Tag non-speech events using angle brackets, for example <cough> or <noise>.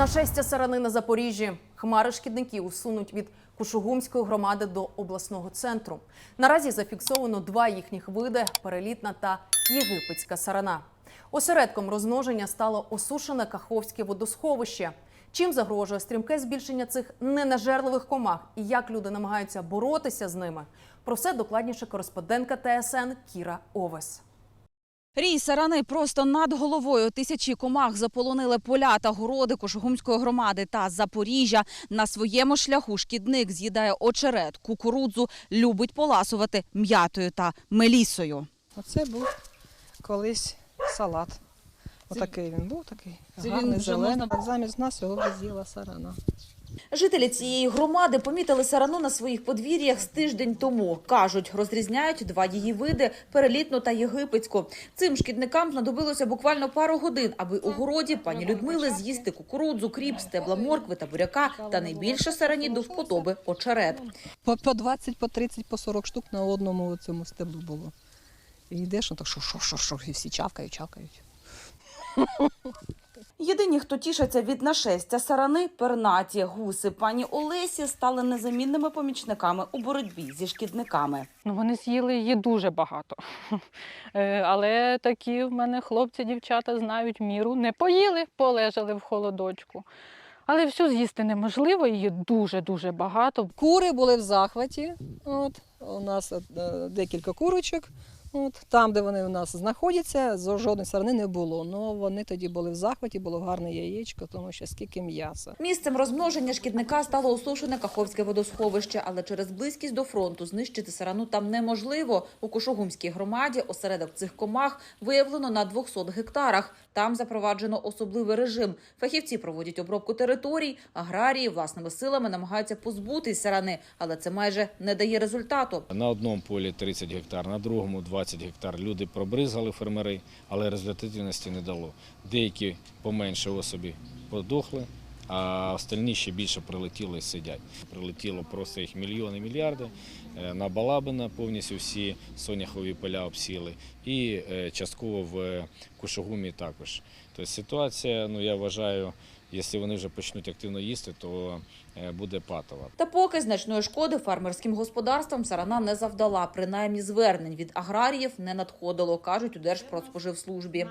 Нашестя сарани на Запоріжжі. Хмари шкідників усунуть від Кушугумської громади до обласного центру. Наразі зафіксовано два їхніх види перелітна та єгипетська сарана. Осередком розмноження стало осушене Каховське водосховище. Чим загрожує стрімке збільшення цих ненажерливих комах і як люди намагаються боротися з ними? Про все докладніше кореспондентка ТСН Кіра Овес. Рій сарани просто над головою. Тисячі комах заполонили поля та городи Кошугумської громади та Запоріжжя. На своєму шляху шкідник з'їдає очерет, кукурудзу, любить поласувати м'ятою та мелісою. Оце був колись салат. Отакий він був, такий Це він гарний, вже зелений. можна- Замість нас його вже з'їла сарана. Жителі цієї громади помітили сарану на своїх подвір'ях з тиждень тому. Кажуть, розрізняють два її види – перелітну та єгипетську. Цим шкідникам знадобилося буквально пару годин, аби у городі пані Людмили з'їсти кукурудзу, кріп, стебла моркви та буряка та найбільше сарані до вподоби – очерет. По, по 20, по 30, по 40 штук на одному цьому стеблу було. І йдеш, ну так що, що, що, що, і всі чавкають, чавкають. Єдині, хто тішаться від нашестя сарани – пернаті. Гуси пані Олесі стали незамінними помічниками у боротьбі зі шкідниками. Ну, вони з'їли її дуже багато. <laughs> Е, Але такі в мене хлопці, дівчата знають міру. Не поїли, полежали в холодочку. Але всю з'їсти неможливо, її дуже-дуже багато. Кури були в захваті. От, у нас е, декілька курочок. От, там, де вони у нас знаходяться, зо- жодної сарани не було. Ну вони тоді були в захваті, було гарне яєчко, тому що скільки м'яса. Місцем розмноження шкідника стало осушене Каховське водосховище, але через близькість до фронту знищити сарану там неможливо. У Кошугумській громаді осередок цих комах виявлено на 200 гектарах. Там запроваджено особливий режим. Фахівці проводять обробку територій, аграрії власними силами намагаються позбутись сарани, але це майже не дає результату. На одному полі 30 гектар, на другому 20 гектар. Люди пробризгали фермери, але результативності не дало. Деякі поменше особі подохли, а остальні ще більше прилетіли і сидять. Прилетіло просто їх мільйони, мільярди. Е, На Балабина повністю всі соняхові поля обсіли і е, частково в Кушугумі також. Тобто ситуація, ну я вважаю, якщо вони вже почнуть активно їсти, то е, буде патова. Та поки значної шкоди фермерським господарствам сарана не завдала. Принаймні звернень від аграріїв не надходило, кажуть у Держпродспоживслужбі.